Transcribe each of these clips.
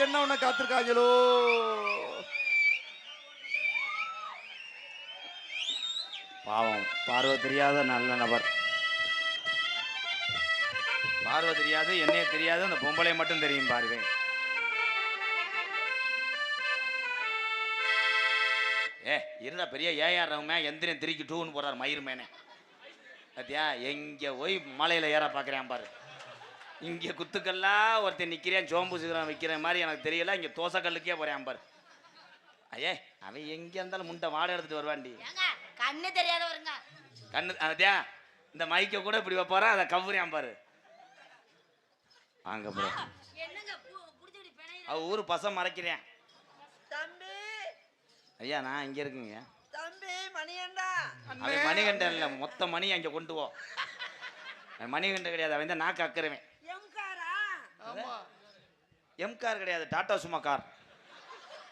உனக்கு என்ன உன காத்திருக்காங்களோ? பாவம். பார்வை தெரியாத நல்ல நபர். பார்வை தெரியாது என்னைய தெரியாது அந்த பொம்பளை மட்டும் தெரியும் பார்வை. ஏ இருந்தா பெரிய ஏஆர் ரவுமே எந்திரன் திருக்கி டூன்னு போறாரு மயிர் மேனே. பாத்தியா எங்க போய் மலையில ஏற பார்க்கறேன் பாரு. இங்க குத்துக்கல்லா ஒருத்தன் நிக்கிறேன் சோம்பு சிகரம் வைக்கிற மாதிரி எனக்கு தெரியல. இங்க தோசைக்கல்லுக்கே போறேன் பாரு. ஐயே அவன் எங்க இருந்தாலும் முண்டை வாடை எடுத்துட்டு வருவான்டி. ஏங்க கண்ணு தெரியாதவருங்க. கண்ணு அதே இந்த மைக்க கூட இப்படி வைப்பாரா? அதை கவுறியான் பாரு. வாங்க ப்ரோ என்னங்க புடிச்சுடி பிணைய அவ ஊர் பசம் மறைக்கிறேன். தம்பி. ஐயா நான் இங்க இருக்குங்க. தம்பி மணியண்டா அவன் மணிகண்டன் இல்லை மொத்த மணி அங்கே கொண்டு போ. மணிகண்டன் கிடையாது அவன் தான் நாக்கு அக்கறவன் எம் கார் கிடையாது. டாடா சும்மா கார்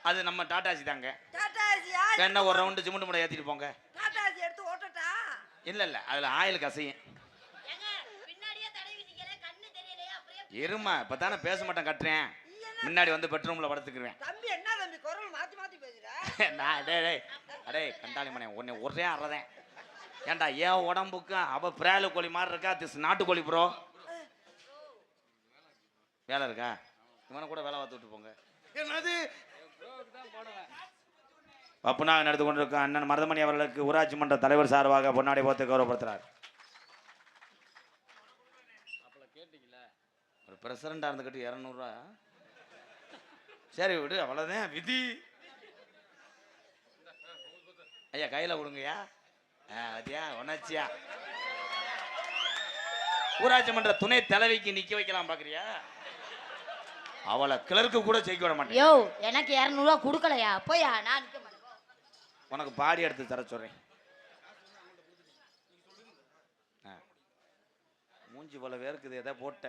அது நம்ம டாட்டாசி தாங்க. வேணா ஒரு ரவுண்டு சிமெண்ட் மூட ஏற்றிட்டு போங்க. டாட்டாசி எடுத்து ஓட்டட்டா? இல்லை இல்லை. அதில் ஆயில் கசையும் ஏங்க பின்னாடியே தடவி நிக்கல கண்ணு தெரியலையா அப்படியே இருமா இப்போ தானே பேச மாட்டேன் கட்டுறேன். முன்னாடி வந்து பெட்ரூமில் படுத்துக்குருவேன். தம்பி என்ன தம்பி? குரல் மாத்தி மாத்தி பேசுற? நான் டேய் டேய் அடே கண்டாளி மணி உன்னை ஒரே அறதேன். ஏன்டா ஏன் உடம்புக்கு அவ பிரால கோழி மாதிரி இருக்கா? திஸ் நாட்டுக்கோழி ப்ரோ வேலை இருக்கா? இவனை கூட வேலை பார்த்து விட்டு போங்க. என்னது? பப்புனாக நடந்து கொண்டிருக்க அண்ணன் மருதமணி அவர்களுக்கு ஊராட்சி மன்ற தலைவர் சார்பாக பொன்னாடை போத்து கௌரவப்படுத்துறார். ஒரு பிரசிடண்டா இருந்துக்கிட்டு இரநூறுவா. சரி விடு அவ்வளோதான் விதி. ஐயா கையில் கொடுங்கய்யா. ஆ அதியா உணர்ச்சியா. ஊராட்சி மன்ற துணை தலைவிக்கு நிக்க வைக்கலாம் பாக்குறியா? அவளை கிளர்க்கு கூட ஜெயிக்க விட மாட்டேன். யோ எனக்கு இரநூறுவா கொடுக்கலையா? போயா நான் நிக்க மாட்டேன். போ. உனக்கு பாடி எடுத்து தர சொல்றேன். மூஞ்சி போல வேர்க்குது எதை போட்ட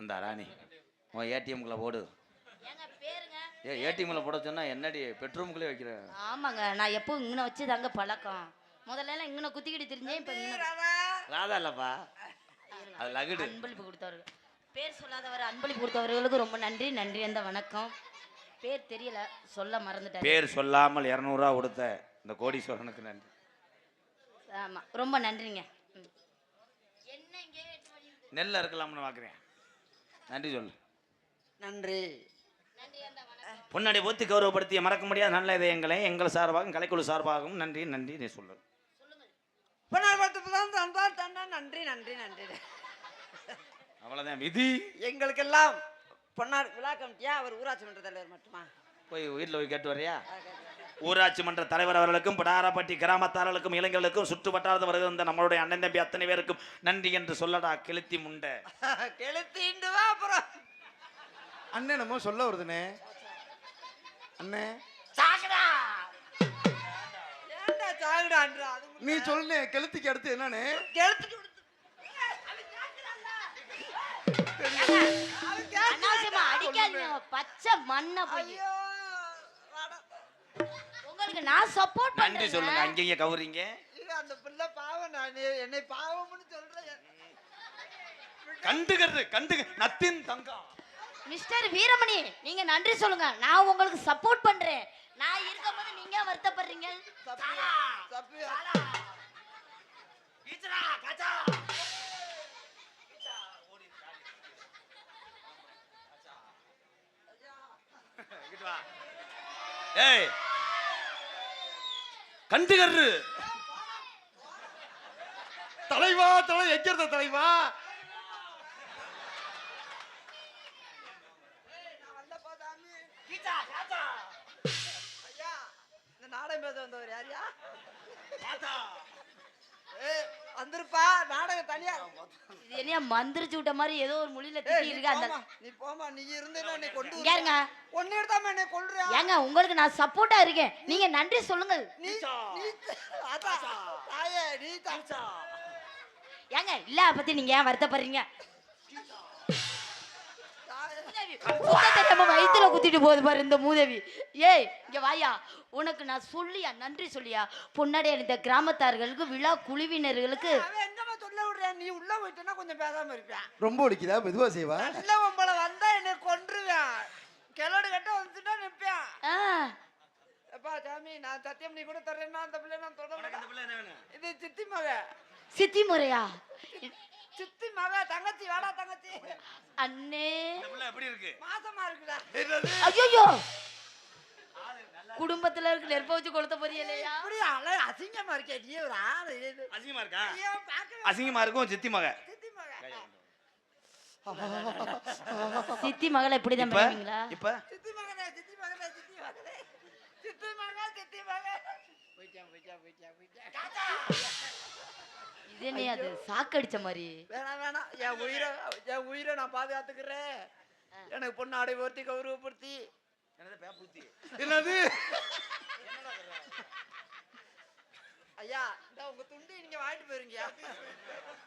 இந்த ராணி உன் ஏடிஎம்குள்ள போடு. ஏ ஏடிஎம்ல போட சொன்னா என்னடி பெட்ரூமுக்குள்ளே வைக்கிற? ஆமாங்க நான் எப்போ இங்கன வச்சு தாங்க பழக்கம். முதல்ல எல்லாம் இங்கன குத்திக்கிட்டு தெரிஞ்சேன் இப்போ ராதா இல்லப்பா. லகுடு. அன்பளிப்பு கொடுத்தவர்கள். பேர் சொல்லாதவர் அன்பளிப்பு கொடுத்தவர்களுக்கு ரொம்ப நன்றி நன்றி அந்த வணக்கம். பேர் தெரியல சொல்ல மறந்துட்டாரு பேர் சொல்லாமல் இரநூறுவா கொடுத்த இந்த கோடீஸ்வரனுக்கு நன்றி. ஆமா ரொம்ப நன்றிங்க. ம். என்ன இங்கே நெல்ல இருக்கலாம்னு பார்க்குறேன் நன்றி சொல்லு. நன்றி. நன்றி அந்த வணக்கம் பொன்னாடி போத்தி கௌரவப்படுத்திய மறக்க முடியாத நல்ல இதயங்களை எங்கள் சார்பாகவும் கலைக்குழு சார்பாகவும் நன்றி நன்றி நீ சொல்லு தந்தா நன்றி நன்றி நன்றி. அவ்வளோதான் விதி. எங்களுக்கெல்லாம் பொன்னார் விழா கமிட்டியா? அவர் ஊராட்சி மன்ற தலைவர் மட்டுமா? போய் வீட்டில் போய் கேட்டு வரியா ஊராட்சி மன்ற தலைவர் அவர்களுக்கும் படாரப்பட்டி கிராமத்தார்களுக்கும் இளைஞர்களுக்கும் சுற்று வட்டாரத்து வருகின்ற நம்மளுடைய அண்ணன் தம்பி அத்தனை பேருக்கும் நன்றி என்று சொல்லடா கெளுத்தி முண்டை. கெளுத்திண்டு வா அப்புறம். அண்ணன் என்னமோ சொல்ல வருதுனே அண்ணே. சாகுடா. ஏன்டா சாகுடான்றா? அது நீ சொல்லுனே கெளுத்திக்கு அடுத்து என்னன்னு கெளுத்துட்டு அடிக்காதீங்க பச்சை மண்ணை போய். ஐயோ வாடா. உங்களுக்கு நான் சப்போர்ட் நன்றி சொல்லுங்க அங்கேயே கவுறீங்க அந்த பிள்ளை பாவம் நான் என்னை பாவம்னு சொல்றேன் கண்டுகிறது கண்டு நத்தின் தங்கம். மிஸ்டர் வீரமணி நீங்க நன்றி சொல்லுங்க. நான் உங்களுக்கு சப்போர்ட் பண்றேன். நான் இருக்கும்போது நீங்க வருத்தப்படுறீங்க? தப்பு தப்பு. ஏய் கண்டுகரு தலைவா தலை தலைவா. சாமி ஐயா இந்த நாடகம் பேச வந்தவர் யாரியா ஏ வந்திருப்பா நாடகம் தனியா. இது என்ன மந்திரிச்சு விட்ட மாதிரி ஏதோ ஒரு மொழியில திட்டி நீ இருக்கு அந்த நீ போமா நீ இருந்தேன்னா என்னை கொண்டு இருங்க. ஒன்னு எடுத்தாம என்னை கொல்றியா ஏங்க உங்களுக்கு நான் சப்போர்ட்டா இருக்கேன். நீங்க நன்றி சொல்லுங்க நீ நீ அதான். தாயே நீ தாச்சா ஏங்க இல்ல பத்தி நீங்க ஏன் வருத்தப்படுறீங்க? குத்த தெரியாம வயித்துல குத்திட்டு போகுது பாரு இந்த மூதேவி. ஏய் இங்க வாயா. உனக்கு நான் சொல்லியா நன்றி சொல்லியா? பொன்னாடி இந்த கிராமத்தார்களுக்கு விழா குழுவினர்களுக்கு. நீ உள்ள போயிட்டேன்னா கொஞ்சம் பேசாம இருப்பேன் ரொம்ப ஒடிக்குதா மெதுவா செய்வா? நல்ல உங்களை வந்தா என்னை கொன்றுவேன் கிளடு கட்ட வந்துட்டுனா நிப்பேன் ஆ. எப்பா சாமி நான் சத்தியம் நீ கூட தர்றேன்னா அந்த பிள்ளை நான் தொட மாட்டேன். இது சித்தி மக. சித்தி முறையா? சித்தி மக தங்கச்சி வேடா தங்கச்சி. அண்ணே. எப்படி இருக்கு? மாசமா இருக்குடா. ஐயோ குடும்பத்துல இருக்க நெருப்ப வச்சு கொளுத்த போறியலையா இப்படி அழ அசிங்கமா இருக்கே. நீ ஒரு ஆளு. அசிங்கமா இருக்கா? அசிங்கமா இருக்கும் சித்தி மக. சித்தி மக. சித்தி மகளை இப்படிதான் இப்ப? பண்ணுவீங்களா இப்ப? சித்தி மகனே சித்தி மகனே சித்தி மகனே. சித்தி மகன் சித்தி மகன். போயிட்டான் போயிட்டான் போயிட்டான் போயிட்டான். இது என்ன அது சாக்கடிச்ச மாதிரி. வேணாம் வேணாம் என் உயிரை என் உயிரை நான் பாதுகாத்துக்கிறேன். எனக்கு பொண்ணாடை ஒருத்தி கௌரவப்படுத்தி. என்னது ஐயா இந்த உங்க துண்டு நீங்க வாங்கிட்டு போயிருங்க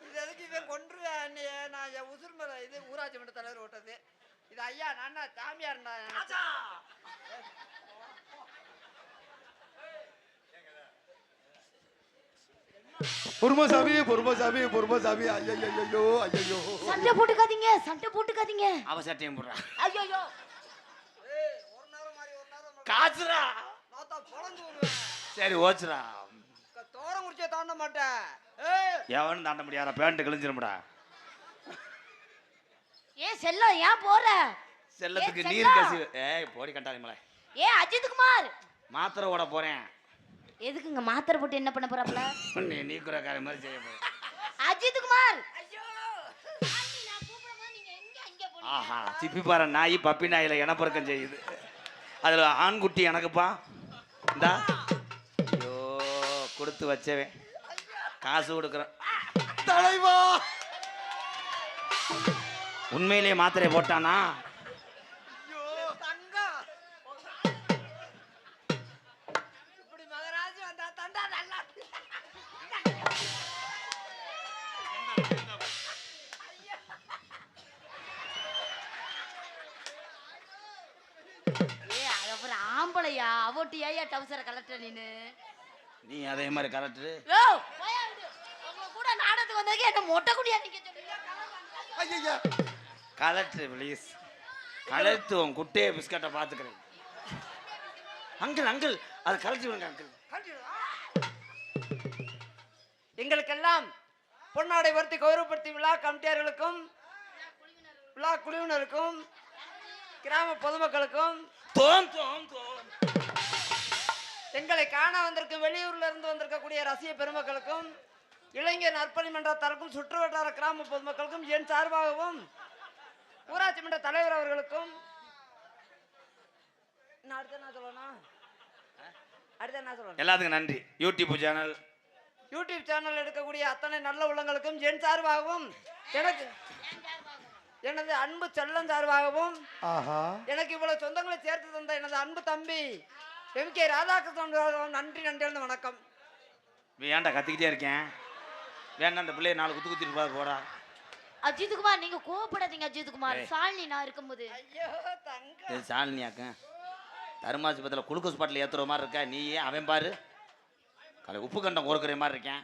இது எதுக்கு இவன் கொன்றுவேன் என்னைய நான் என் உசுர் மேல இது ஊராட்சி மன்ற தலைவர் ஓட்டது. இது ஐயா நான் சாமியார் பொறுமசாமி பொறுமசாமி பொறுமசாமி. ஐயோ ஐயோ ஐயோ சண்டை போட்டுக்காதீங்க சண்டை போட்டுக்காதீங்க. அவ சட்டையும் போடுறா. ஐயோ ஒரு நேரம் மாதிரி ஒரு நேரம் காசுரா சரி ஓச்சுரா தோரம் குடிச்சே தாண்ட மாட்டேன். எவனும் தாண்ட முடியாதா பேண்ட் கிழிஞ்சிரும்டா. ஏன் செல்லம் ஏன் போற? செல்லத்துக்கு நீர் செல்லம். கசி ஏய் போடி கண்டாதி மலை ஏ அஜித் குமார். மாத்திரை ஓட போறேன். எதுக்குங்க மாத்திரை போட்டு என்ன பண்ண போறாப்ல நீ நீக்குறக்கார மாதிரி செய்ய போறேன் அஜித் குமார் ஆஹா சிப்பி பாரு நாய் பப்பி நாயில இனப்பெருக்கம் செய்யுது. அதுல ஆண்குட்டி எனக்குப்பா. இந்தா. ஐயோ கொடுத்து வச்சவன். காசு கொடுக்குறேன். தலைவா! உண்மையிலேயே மாத்திரை போட்டானா? அவட்டு ஏயா டவுசரை கலட்டுற நீனு. நீ அதே மாதிரி கரெக்டு யோ போயா விடு. உங்க கூட நாடகத்துக்கு வந்ததுக்கு என்ன மொட்டை குடியா நிக்க ஐயா கலெக்டர் ப்ளீஸ் கலெக்டு உன் குட்டையை பிஸ்கட்டை பார்த்துக்கிறேன். Uncle uncle. அதை கலட்டி விடுங்க அங்கிள். எங்களுக்கெல்லாம் பொன்னாடை வருத்தி கௌரவப்படுத்தி விழா கமிட்டியார்களுக்கும் விழா குழுவினருக்கும் கிராம பொதுமக்களுக்கும் தோம் தோம் தோம். எங்களை காண வந்திருக்கும் வெளியூர்ல இருந்து வந்திருக்கக்கூடிய ரசிக பெருமக்களுக்கும் இளைஞர் நற்பணி மன்றத்தாருக்கும் சுற்று வட்டார கிராம பொதுமக்களுக்கும் என் சார்பாகவும் ஊராட்சி மன்ற தலைவர் அவர்களுக்கும் நான் அடுத்து என்ன சொல்லணும் அடுத்து என்ன சொல்லணும்? எல்லாத்துக்கும் நன்றி. யூடியூப் சேனல் யூடியூப் சேனல் எடுக்கக்கூடிய அத்தனை நல்ல உள்ளங்களுக்கும் என் சார்பாகவும் எனக்கு எனது அன்பு செல்லம் சார்பாகவும் ஆஹா. எனக்கு இவ்வளவு சொந்தங்களை சேர்த்து தந்த எனது அன்பு தம்பி எம் கே ராதாகிருஷ்ணன் நன்றி நன்றி வணக்கம். ஏன்டா கத்திக்கிட்டே இருக்கேன்? வேணா அந்த பிள்ளைய நாலு குத்து குத்திட்டு போடா போடா. அஜித் குமார் நீங்க கோவப்படாதீங்க அஜித் குமார் ஏய். சாலினி நான் இருக்கும்போது. ஐயோ தங்க இது சாலினியாக்க. தருமாசிபத்தில் குளுக்கோஸ் பாட்டில் ஏற்றுற மாதிரி இருக்கா? நீ ஏன் அவன் பாரு. கலை உப்பு கண்டம் கொடுக்குற மாதிரி இருக்கேன்.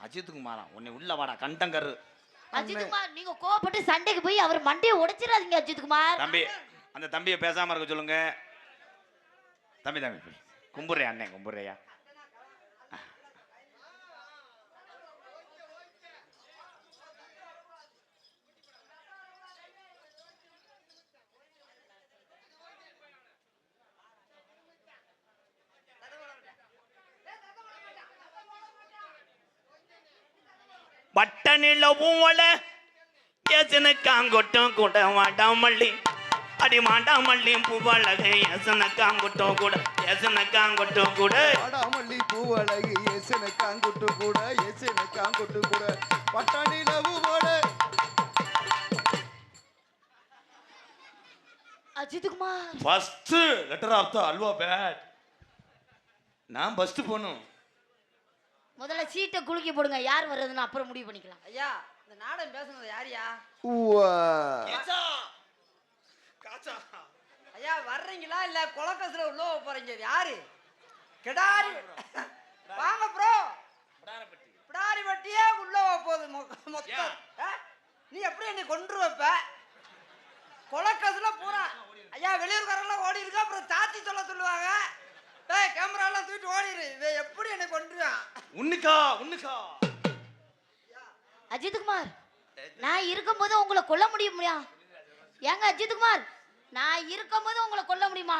அஜித் குமாரா உன்னை உள்ள வாடா கண்டங்கரு. அஜித் குமார் நீங்க கோவப்பட்டு சண்டைக்கு போய் அவர் மண்டையை உடைச்சிடாதீங்க அஜித் குமார் தம்பி அந்த தம்பியை பேசாம இருக்க சொல்லுங்க. தம்பி தம்பி கும்புறையா அண்ணே கும்புறையா பட்ட நிலவும் வள எசனுக்காங்கொட்டும் கூட வாடாமல்லி அடி மாண்டாமல்லி பூவழகு எசனுக்காங்கொட்டும் கூட எசனுக்காங்கொட்டும் கூட வாடாமல்லி பூவழகி எசன காங்குட்டு கூட எசன காங்குட்டு கூட பட்டாணி லவு போட Ajith Kumar first letter of the halwa bad நான் ஃபர்ஸ்ட் போகணும் முதல்ல சீட்டை குலுக்கி போடுங்க. யார் வர்றதுன்னு அப்புறம் முடிவு பண்ணிக்கலாம். ஐயா இந்த நாடகம் பேசுனது யாரியா ஊவா ஐயா வர்றீங்களா இல்ல குளக்கசுல உள்ள போறீங்க? யாரு? கிடாரி. வாங்க ப்ரோ பிடாரி வட்டியே உள்ள போக போகுது மொ- மொத்த செத்த ஆ? நீ எப்படி என்னை கொன்று வைப்ப கொலக்கசுல பூரா ஐயா வெளியூர்காரெல்லாம் ஓடி இருக்கா அப்புறம் தாத்தி சொல்ல சொல்லுவாங்க. டேய் கேமராலாம் தூக்கிட்டு ஓடிடு இவன் எப்படி என்னை கொன்றுவான்? உன்னுக்கா உன்னுக்கா. அஜித்குமார் நான் இருக்கும்போது உங்களை கொல்ல முடியுமா ஏங்க அஜித்குமார் நான் இருக்கும்போது உங்களை கொல்ல முடியுமா?